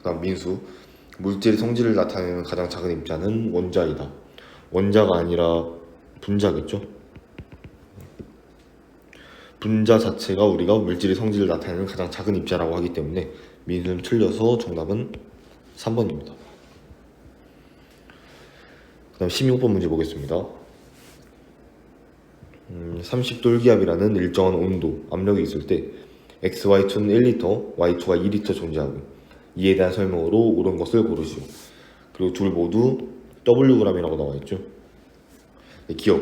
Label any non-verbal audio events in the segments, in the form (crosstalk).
그다음 민수 물질의 성질을 나타내는 가장 작은 입자는 원자이다. 원자가 아니라 분자겠죠. 분자 자체가 우리가 물질의 성질을 나타내는 가장 작은 입자라고 하기 때문에 민수는 틀려서 정답은 3번입니다. 그 다음 16번 문제 보겠습니다. 음, 30돌기압이라는 일정한 온도, 압력이 있을 때 XY2는 1리터, Y2가 2리터 존재하고 이에 대한 설명으로 옳은 것을 고르시오. 그리고 둘 모두 Wg이라고 나와 있죠. 네, 기억.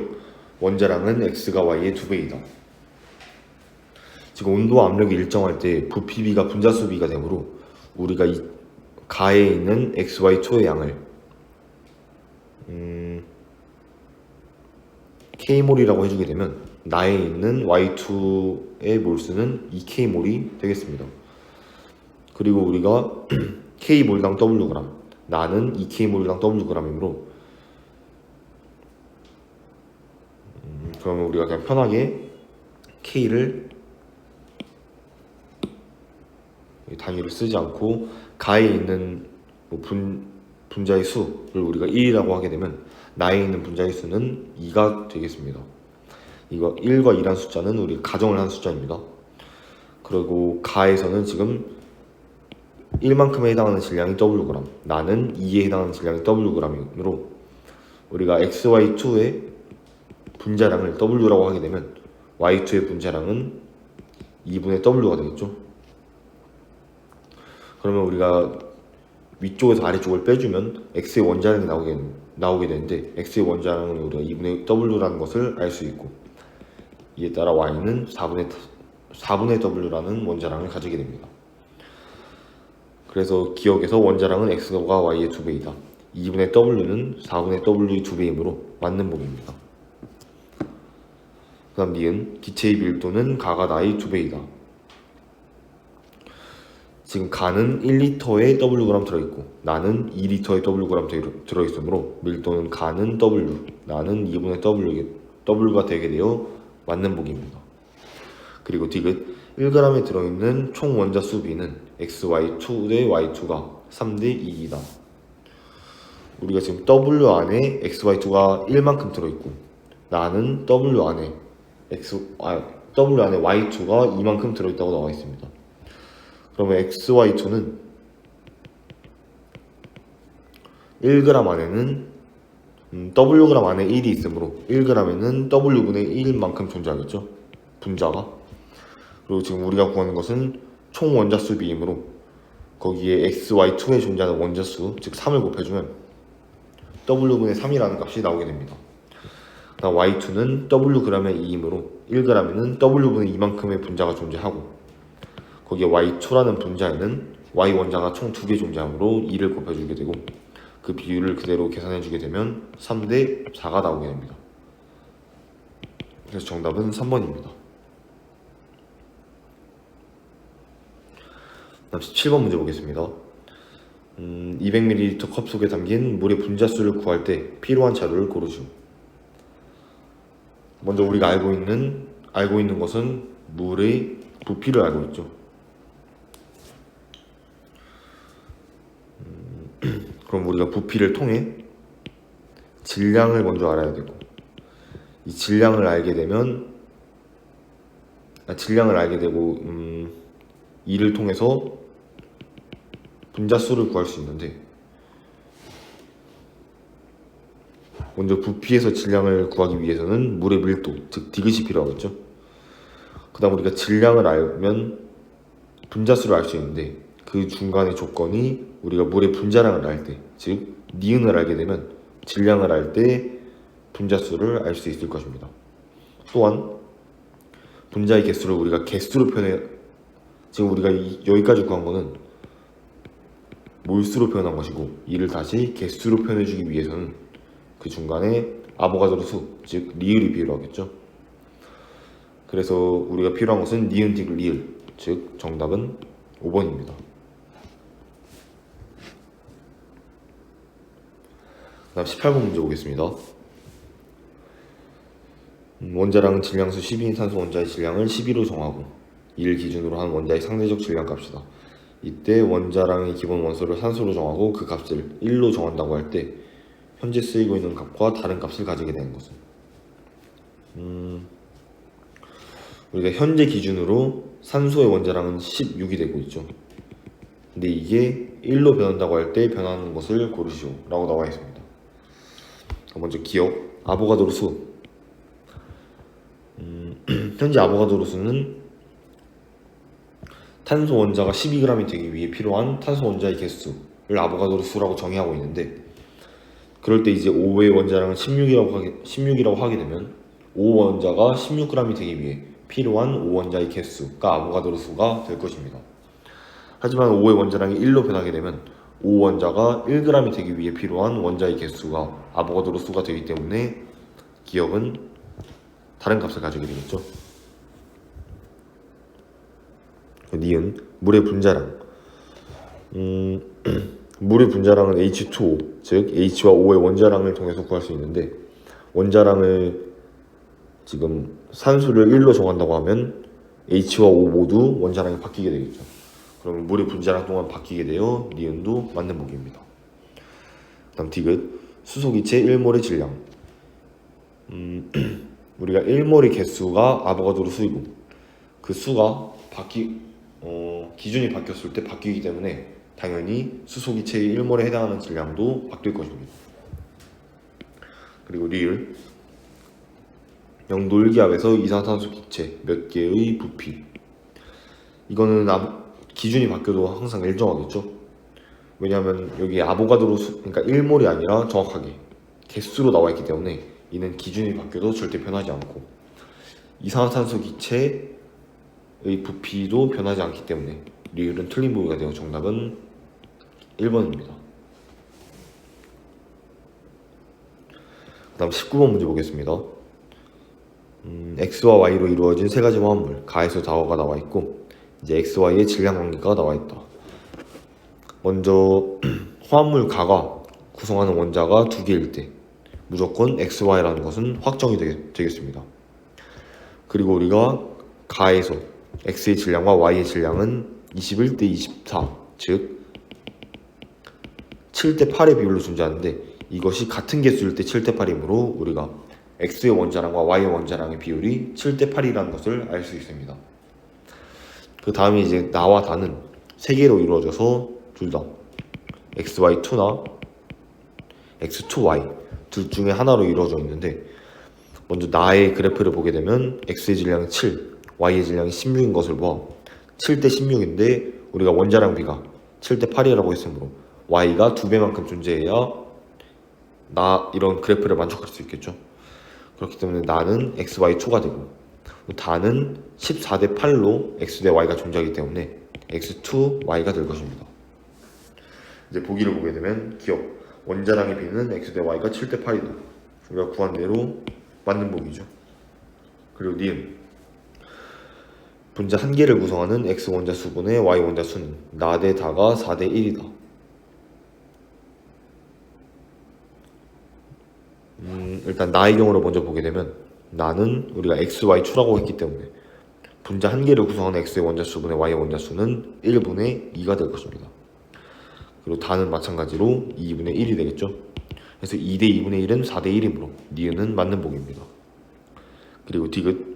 원자량은 X가 Y의 두 배이다. 지금 온도와 압력이 일정할 때 부피비가 분자수비가 되므로 우리가 이 가에 있는 XY 초의 양을 음, K몰이라고 해주게 되면 나에 있는 Y2의 몰수는 2K몰이 되겠습니다. 그리고 우리가 (clears throat) K몰당 Wg 나는 2K몰당 Wg이므로 음, 그러면 우리가 그냥 편하게 K를 이 단위를 쓰지 않고 가에 있는 뭐 분, 분자의 수를 우리가 1이라고 하게 되면 나에 있는 분자의 수는 2가 되겠습니다. 이거 1과 2란 숫자는 우리 가정을 한 숫자입니다. 그리고 가에서는 지금 1만큼에 해당하는 질량이 Wg, 나는 2에 해당하는 질량이 Wg이므로 우리가 XY2의 분자량을 W라고 하게 되면 Y2의 분자량은 2분의 W가 되겠죠. 그러면 우리가 위쪽에서 아래쪽을 빼주면 x의 원자량이 나오게, 나오게 되는데 x의 원자량은 우리가 2분의 w라는 것을 알 수 있고 이에 따라 y는 4분의, 4분의 w라는 원자량을 가지게 됩니다. 그래서 기억에서 원자량은 x가 y의 2배이다. 2분의 w는 4분의 w의 2배이므로 맞는 복입니다. 그 다음 니은 기체의 밀도는 가가 나의 2배이다. 지금 가는 1리터에 Wg 들어있고 나는 2리터에 Wg 들어있으므로 밀도는 가는 W, 나는 2분의 W, W가 되게 되어 맞는 복입니다. 그리고 디귿 1g에 들어있는 총 원자 수비는 XY2 대 Y2가 3대 2이다. 우리가 지금 W 안에 XY2가 1만큼 들어있고 나는 W 안에 X, 아, W 안에 Y2가 2만큼 들어있다고 나와 있습니다. 그러면 XY2는 1g 안에는 음, Wg 안에 1이 있으므로 1g에는 W분의 1만큼 존재하겠죠. 분자가. 그리고 지금 우리가 구하는 것은 총 원자수 비이므로 거기에 XY2에 존재하는 원자수, 즉 3을 곱해주면 W분의 3이라는 값이 나오게 됩니다. 그다음 Y2는 Wg의 2이므로 1g에는 W분의 2만큼의 분자가 존재하고 거기에 y2라는 분자에는 y 원자가 총두개 존재하므로 2를 곱해주게 되고 그 비율을 그대로 계산해주게 되면 3대 4가 나오게 됩니다. 그래서 정답은 3번입니다. 다음 17번 문제 보겠습니다. 음, 200ml 컵 속에 담긴 물의 분자수를 구할 때 필요한 자료를 고르시오. 먼저 우리가 알고 있는 알고 있는 것은 물의 부피를 알고 있죠. (clears throat) 그럼 우리가 부피를 통해 질량을 먼저 알아야 되고 이 질량을 알게 되면 아, 질량을 알게 되고 음, 이를 통해서 분자수를 구할 수 있는데 먼저 부피에서 질량을 구하기 위해서는 물의 밀도 즉 디귿이 필요하겠죠 그 다음 우리가 질량을 알면 분자수를 알 수 있는데 그 중간의 조건이 우리가 물의 분자량을 알 때, 즉 니은을 알게 되면 질량을 알 때 분자수를 알 수 있을 것입니다. 또한 분자의 개수를 우리가 개수로 표현해 지금 우리가 여기까지 구한 거는 몰수로 표현한 것이고 이를 다시 개수로 표현해 주기 위해서는 그 중간에 아보가드로 수, 즉 리을이 필요하겠죠. 그래서 우리가 필요한 것은 니은 디귿 리을, 즉 정답은 5번입니다. 다음 18번 문제 보겠습니다. 음, 원자량은 질량수 12인 탄소 원자의 질량을 12로 정하고 이를 기준으로 한 원자의 상대적 질량 값이다. 이때 원자량의 기본 원소를 산소로 정하고 그 값을 1로 정한다고 할 때 현재 쓰이고 있는 값과 다른 값을 가지게 되는 것은 음, 우리가 현재 기준으로 산소의 원자량은 16이 되고 있죠. 근데 이게 1로 변한다고 할 때 변하는 것을 고르시오 라고 나와 있습니다. 먼저 기억 아보가드로 수 음, (clears throat) 현재 아보가드로 수는 탄소 원자가 12g이 되기 위해 필요한 탄소 원자의 개수를 아보가드로 수라고 정의하고 있는데 그럴 때 이제 5의 원자량은 16이라고 하게, 16이라고 하게 되면 5 원자가 16g이 되기 위해 필요한 5 원자의 개수가 아보가드로 수가 될 것입니다. 하지만 5의 원자량이 1로 변하게 되면 5 원자가 1g이 되기 위해 필요한 원자의 개수가 아보가드로 수가 되기 때문에 기억은 다른 값을 가지게 되겠죠. 니은 물의 분자량 음, (clears throat) 물의 분자량은 H2O 즉 H와 O의 원자량을 통해서 구할 수 있는데 원자량을 지금 산수를 1로 정한다고 하면 H와 O 모두 원자량이 바뀌게 되겠죠. 그러면 물의 분자량 동안 바뀌게 되어 니은도 맞는 보기입니다. 다음 디귿 수소기체 1몰의 질량 음, (clears throat) 우리가 1몰의 개수가 아보가드로 수이고 그 수가 바뀌 어, 기준이 바뀌었을 때 바뀌기 때문에 당연히 수소기체의 1몰에 해당하는 질량도 바뀔 것입니다. 그리고 리을 영도일기압에서 이산화탄소 기체 몇 개의 부피 이거는 아, 기준이 바뀌어도 항상 일정하겠죠. 왜냐하면 여기 아보가드로 수, 그러니까 1몰이 아니라 정확하게 개수로 나와 있기 때문에 이는 기준이 바뀌어도 절대 변하지 않고 이산화탄소 기체의 부피도 변하지 않기 때문에 리을은 틀린 보기가 되어 정답은 1번입니다. 그 다음 19번 문제 보겠습니다. 음, X와 Y로 이루어진 세 가지 화합물 가에서 다어가 나와 있고 이제 X, Y의 질량 관계가 나와 있다. 먼저 (clears throat) 화합물 가가 구성하는 원자가 두 개일 때 무조건 X, Y라는 것은 확정이 되겠, 되겠습니다. 그리고 우리가 가에서 X의 질량과 Y의 질량은 21대 24, 즉 7대 8의 비율로 존재하는데 이것이 같은 개수일 때 7대 8이므로 우리가 X의 원자량과 Y의 원자량의 비율이 7대 8이라는 것을 알 수 있습니다. 그 다음에 이제 나와 다는 세 개로 이루어져서 둘 다 XY2나 X2Y 둘 중에 하나로 이루어져 있는데 먼저 나의 그래프를 보게 되면 X의 질량이 7, Y의 질량이 16인 것을 봐 7대 16인데 우리가 원자량 비가 7대 8이라고 했으므로 Y가 두 배만큼 존재해야 나 이런 그래프를 만족할 수 있겠죠. 그렇기 때문에 나는 XY2가 되고 다는 14대 8로 X 대 Y가 존재하기 때문에 X2Y가 될 것입니다. 이제 보기를 보게 되면 기억 원자량의 비는 X 대 Y가 7대 8이다. 우리가 구한 대로 맞는 보기죠. 그리고 니은 분자 한 개를 구성하는 X 원자 수분의 Y 원자 수는 나대 다가 4대 1이다. 음, 일단 나의 경우를 먼저 보게 되면 나는 우리가 x, y 추라고 했기 때문에 분자 한 개를 구성하는 x의 원자 수분의 y의 원자 수는 1분의 2가 될 것입니다. 그리고 다는 마찬가지로 2분의 1이 되겠죠. 그래서 2대 2분의 1은 4대 1이므로 니은은 맞는 복입니다. 그리고 디귿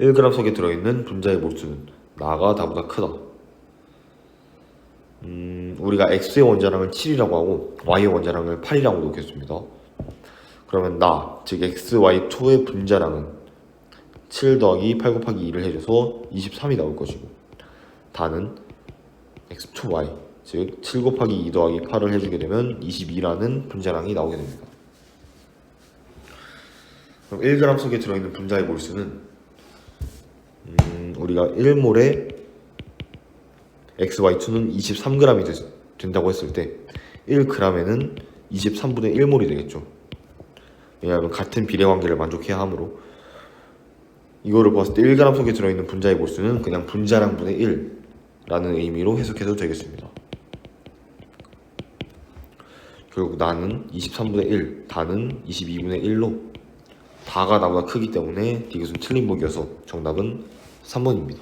1g 속에 들어있는 분자의 몰수는 나가 다보다 크다. 음, 우리가 x의 원자량을 7이라고 하고 y의 원자량을 8이라고 놓겠습니다. 그러면 나, 즉 xy2의 분자량은 7 더하기 8 곱하기 2를 해줘서 23이 나올 것이고 다는 x2y, 즉 7 곱하기 2 더하기 8을 해주게 되면 22라는 분자량이 나오게 됩니다. 그럼 1g 속에 들어있는 분자의 몰수는 음, 우리가 1몰에 xy2는 23g이 된다고 했을 때 1g에는 23분의 1몰이 되겠죠. 왜냐하면 같은 비례 관계를 만족해야 하므로 이거를 봤을 때 1g 속에 들어있는 분자의 몰수는 그냥 분자량 분의 1라는 의미로 해석해도 되겠습니다. 결국 나는 23분의 1, 다는 22분의 1로 다가 나보다 크기 때문에 디귿은 틀린 먹이어서 정답은 3번입니다.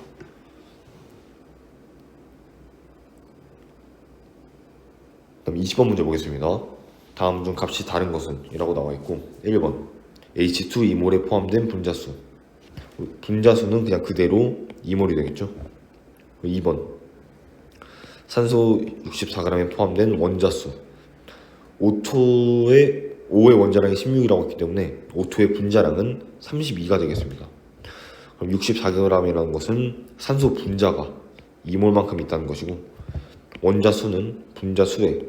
그럼 20번 문제 보겠습니다. 다음 중 값이 다른 것은? 이라고 나와 있고 1번 H2 이몰에 포함된 분자수 분자수는 그냥 그대로 이몰이 되겠죠 2번 산소 64g에 포함된 원자수 5초에 5의 원자량이 16이라고 했기 때문에 O2의 분자량은 32가 되겠습니다. 그럼 64g이라는 것은 산소 분자가 2몰만큼 있다는 것이고 원자 수는 분자 수에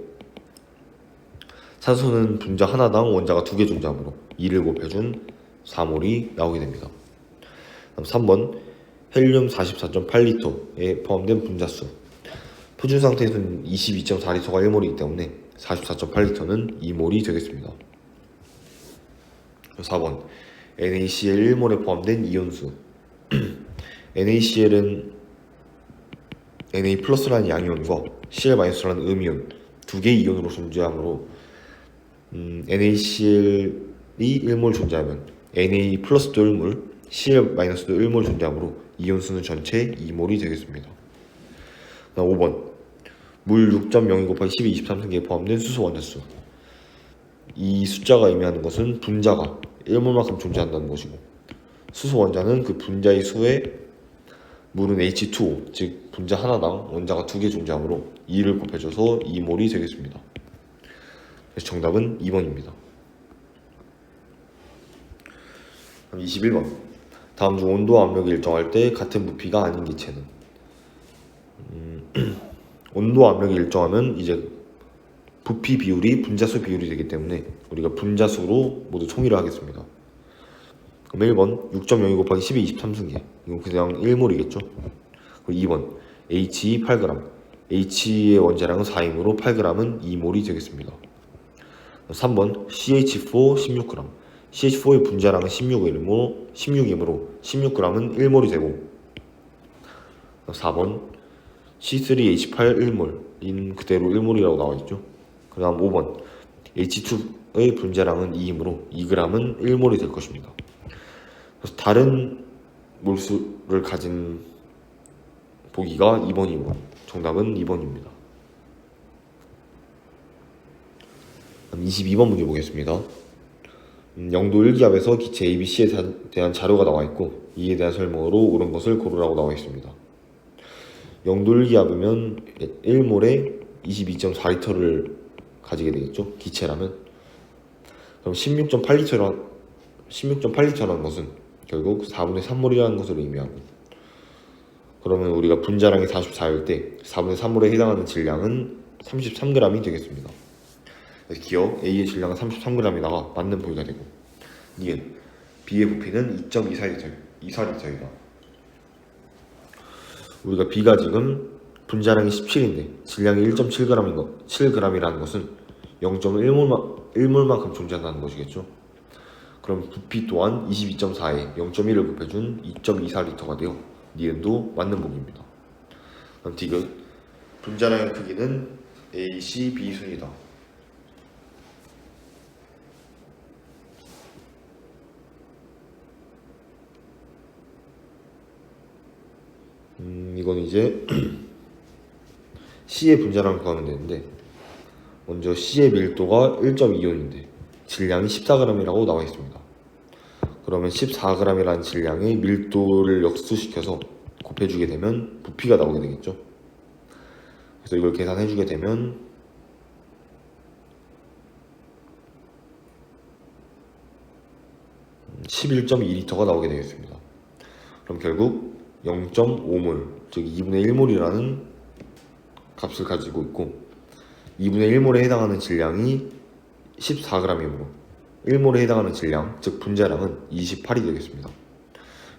산소는 분자 하나당 원자가 두 개 존재하므로 2를 곱해준 4몰이 나오게 됩니다. 그럼 3번 헬륨 44.8리터에 포함된 분자 수 표준 상태에서는 22.4리터가 1몰이기 때문에 44.8리터는 2몰이 되겠습니다. 4번. NaCl 1몰에 포함된 이온수. (clears throat) NaCl은 Na 플러스라는 양이온과 Cl 마이너스라는 음이온. 두 개의 이온으로 존재하므로 음, NaCl이 1몰 존재하면 Na 플러스도 1몰, Cl 마이너스도 1몰 존재하므로 이온수는 전체 2몰이 되겠습니다. 다음 5번. 물 6.02 곱하기 12, 23승기에 포함된 수소 원자수 이 숫자가 의미하는 것은 분자가 1몰만큼 존재한다는 것이고 수소 원자는 그 분자의 수에 물은 H2O 즉 분자 하나당 원자가 두 개 존재하므로 2를 곱해줘서 2몰이 되겠습니다. 그래서 정답은 2번입니다. 21번 다음 중 온도와 압력을 일정할 때 같은 부피가 아닌 기체는 음, (clears throat) 온도와 압력이 일정하면 이제 부피 비율이 분자수 비율이 되기 때문에 우리가 분자수로 모두 총일을 하겠습니다. 그럼 1번 6.02 곱하기 12, 23승계 이건 그냥 1몰이겠죠. 그리고 2번 H 8g H의 원자량은 4이므로 8g은 2몰이 되겠습니다. 3번 CH4 16g CH4의 분자량은 16이므로 16이므로 16g은 1몰이 되고 4번 C3H8 1몰인 그대로 1몰이라고 나와 있죠. 그 다음 5번 H2의 분자량은 2이므로 2g은 1몰이 될 것입니다. 그래서 다른 몰수를 가진 보기가 2번이고 정답은 2번입니다. 22번 문제 보겠습니다. 음, 영도 1기압에서 기체 ABC에 대한 자료가 나와 있고 이에 대한 설명으로 옳은 것을 고르라고 나와 있습니다. 영도 1기압이면 1몰에 22.4리터를 가지게 되겠죠. 기체라면. 그럼 16.8리터라 16.8리터라는 것은 결국 4분의 3몰이라는 것을 의미하고 그러면 우리가 분자량이 44일 때 4분의 3몰에 해당하는 질량은 33g이 되겠습니다. 기억 A의 질량은 33g이다가 맞는 보기가 되고 니은 B의 부피는 2.24리터, 24리터이다. 우리가 B가 지금 분자량이 17인데 질량이 1.7g인 것, 7g이라는 것은 0.1몰만 1몰만큼 존재한다는 것이겠죠. 그럼 부피 또한 22.4에 0.1을 곱해준 2.24리터가 되어 니은도 맞는 보기입니다. 그럼 디귿 분자량의 크기는 A, C, B 순이다. 음, 이건 이제 (clears throat) C의 분자량을 구하면 되는데 먼저 C의 밀도가 1.25인데 질량이 14g이라고 나와 있습니다. 그러면 14g이라는 질량의 밀도를 역수시켜서 곱해주게 되면 부피가 나오게 되겠죠. 그래서 이걸 계산해주게 되면 (11.2리터가) 나오게 되겠습니다. 그럼 결국 0.5몰 즉 2분의 1몰이라는 값을 가지고 있고 2분의 1몰에 해당하는 질량이 14g이므로 1몰에 해당하는 질량 즉 분자량은 28이 되겠습니다.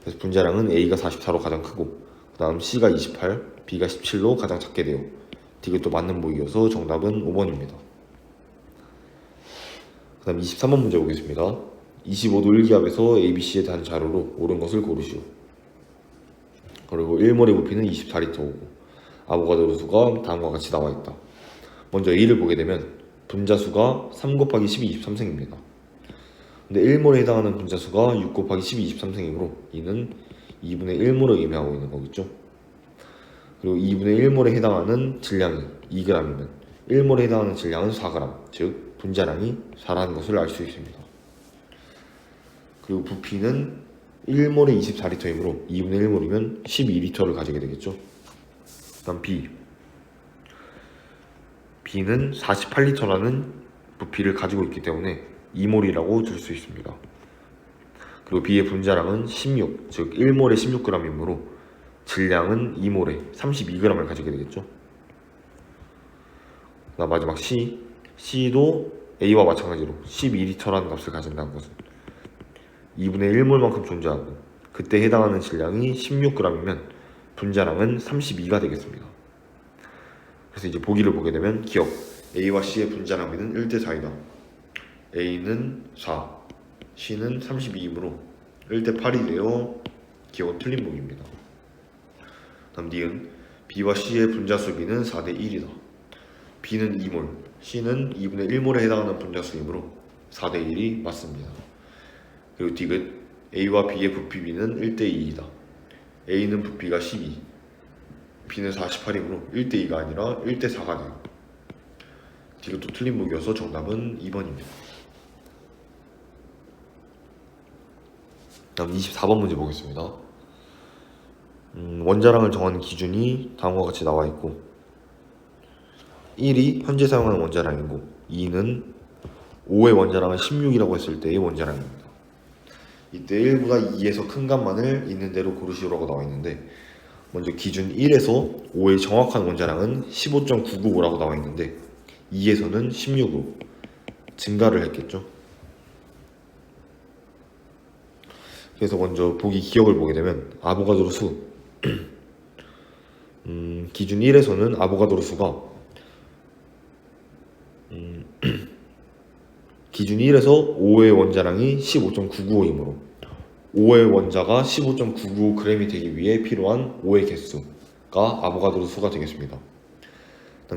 그래서 분자량은 A가 44로 가장 크고 그 다음 C가 28, B가 17로 가장 작게 돼요. 이것도 맞는 보기여서 정답은 5번입니다. 그 다음 23번 문제 보겠습니다. 25도 1기압에서 ABC에 대한 자료로 옳은 것을 고르시오. 그리고 1몰의 부피는 24리터고 아보가드로 수가 다음과 같이 나와 있다. 먼저 A를 보게 되면 분자수가 3 곱하기 12, 23승입니다. 근데 1몰에 해당하는 분자수가 6 곱하기 12, 23승이므로 이는 2분의 1몰을 의미하고 있는 거겠죠. 그리고 2분의 1몰에 해당하는 질량이 2g이면 1몰에 해당하는 질량은 4g, 즉 분자량이 4라는 것을 알 수 있습니다. 그리고 부피는 1몰에 24리터이므로 2분의 1몰이면 12리터를 가지게 되겠죠. 다음 B. B는 48리터라는 부피를 가지고 있기 때문에 2몰이라고 줄 수 있습니다. 그리고 B의 분자량은 16, 즉 1몰에 16g이므로 질량은 2몰에 32g을 가지게 되겠죠. 나 마지막 C. C도 A와 마찬가지로 12리터라는 값을 가진다는 것은 2분의 1몰만큼 존재하고 그때 해당하는 질량이 16g이면 분자량은 32가 되겠습니다. 그래서 이제 보기를 보게 되면 기억 A와 C의 분자량 비는 1대 4이다. A는 4, C는 32이므로 1대 8이 되어 기억은 틀린 보기입니다. 다음 D은 B와 C의 분자수 비는 4대 1이다. B는 2몰, C는 2분의 1몰에 해당하는 분자수이므로 4대 1이 맞습니다. 그리고 D은 A와 B의 부피비는 1대 2이다. A는 부피가 12, B는 48이므로 1대 2가 아니라 1대 4가 돼요. 또 틀린 보기여서 정답은 2번입니다. 다음 24번 문제 보겠습니다. 음, 원자량을 정하는 기준이 다음과 같이 나와 있고 1이 현재 사용하는 원자량이고 2는 5의 원자량을 16이라고 했을 때의 원자량입니다. 이때 1보다 2에서 큰 값만을 있는 대로 고르시오라고 나와 있는데 먼저 기준 1에서 5의 정확한 원자량은 15.995라고 나와 있는데 2에서는 16으로 증가를 했겠죠. 그래서 먼저 보기 기억을 보게 되면 아보가드로 수 (clears throat) 음, 기준 1에서는 아보가드로 수가 음, (clears throat) 기준 1에서 5의 원자량이 15.995이므로 5의 원자가 15.995g이 되기 위해 필요한 5의 개수가 아보가드로 수가 되겠습니다.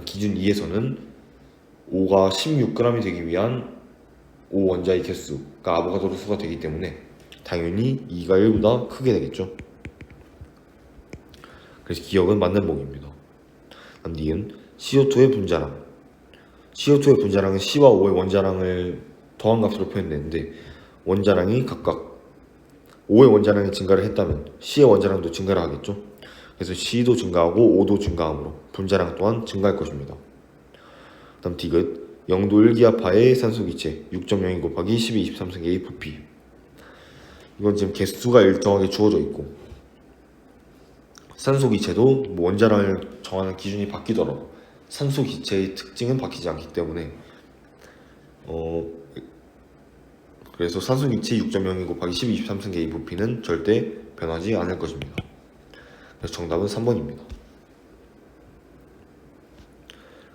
기준 2에서는 5가 16g이 되기 위한 5 원자의 개수가 아보가드로 수가 되기 때문에 당연히 2가 1보다 크게 되겠죠. 그래서 기억은 맞는 복입니다. 다음 니은 CO2의 분자량 CO2의 분자량은 C와 O의 원자량을 더한 값으로 표현되는데 원자량이 각각 5의 원자량이 증가를 했다면 C의 원자량도 증가를 하겠죠. 그래서 C도 증가하고 O도 증가하므로 분자량 또한 증가할 것입니다. 다음 디귿 0도 1기압하의 산소 기체 6.02 곱하기 12, 23승의 부피 이건 지금 개수가 일정하게 주어져 있고 산소 기체도 뭐 원자량을 정하는 기준이 바뀌더라도 산소 기체의 특징은 바뀌지 않기 때문에 어 그래서 산소 기체 6.02 곱하기 12, 23승계의 부피는 절대 변하지 않을 것입니다. 그래서 정답은 3번입니다.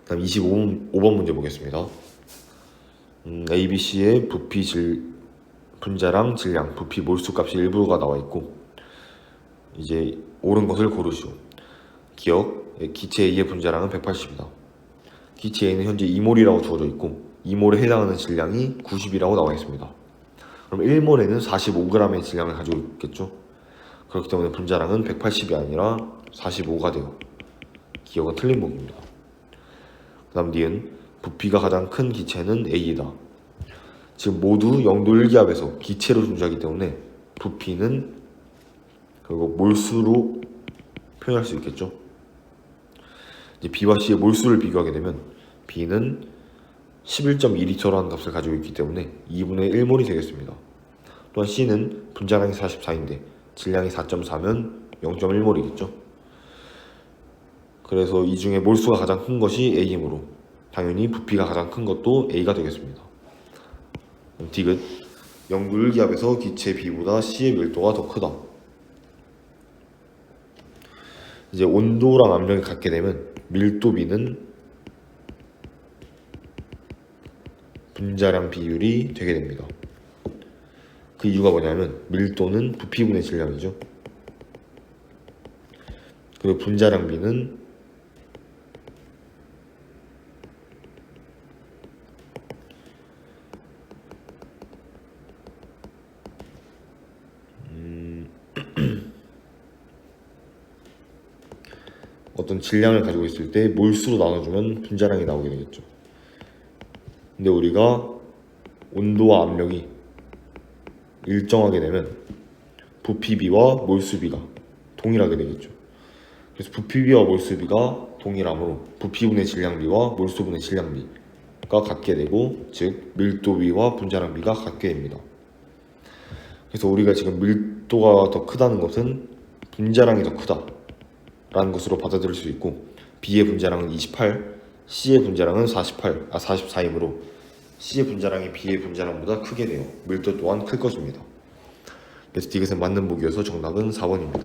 다음 25번 5번 문제 보겠습니다. 음, A, B, C의 부피 질 분자량, 질량, 부피 몰수 값이 일부가 나와 있고 이제 옳은 것을 고르시오. 기억, 기체 A의 분자량은 180이다. 기체 A는 현재 2몰이라고 주어져 있고 2몰에 해당하는 질량이 90이라고 나와 있습니다. 그럼 1몰에는 45g의 질량을 가지고 있겠죠. 그렇기 때문에 분자량은 180이 아니라 45가 돼요. 기억은 틀린 복입니다. 그 다음 니은 부피가 가장 큰 기체는 A이다. 지금 모두 0도 1기압에서 기체로 존재하기 때문에 부피는 결국 몰수로 표현할 수 있겠죠. 이제 B와 C의 몰수를 비교하게 되면 B는 11.2리터라는 값을 가지고 있기 때문에 2분의 1몰이 되겠습니다. 또한 C는 분자량이 44인데 질량이 4.4면 0.1몰이겠죠. 그래서 이 중에 몰수가 가장 큰 것이 A이므로 당연히 부피가 가장 큰 것도 A가 되겠습니다. 디귿 0도 1기압에서 기체 B보다 C의 밀도가 더 크다. 이제 온도랑 압력이 같게 되면 밀도 B는 분자량 비율이 되게 됩니다. 그 이유가 뭐냐면 밀도는 부피분의 질량이죠. 그리고 분자량 B는 어떤 질량을 가지고 있을 때 몰수로 나눠주면 분자량이 나오게 되겠죠. 근데 우리가 온도와 압력이 일정하게 되면 부피비와 몰수비가 동일하게 되겠죠. 그래서 부피비와 몰수비가 동일하므로 부피분의 질량비와 몰수분의 질량비가 같게 되고 즉 밀도비와 분자량비가 같게 됩니다. 그래서 우리가 지금 밀도가 더 크다는 것은 분자량이 더 크다 라는 것으로 받아들일 수 있고 B의 분자량은 28, C의 분자량은 48, 아 44이므로 C의 분자량이 B의 분자량보다 크게 돼요. 밀도 또한 클 것입니다. 그래서 이것은 맞는 보기여서 정답은 4번입니다.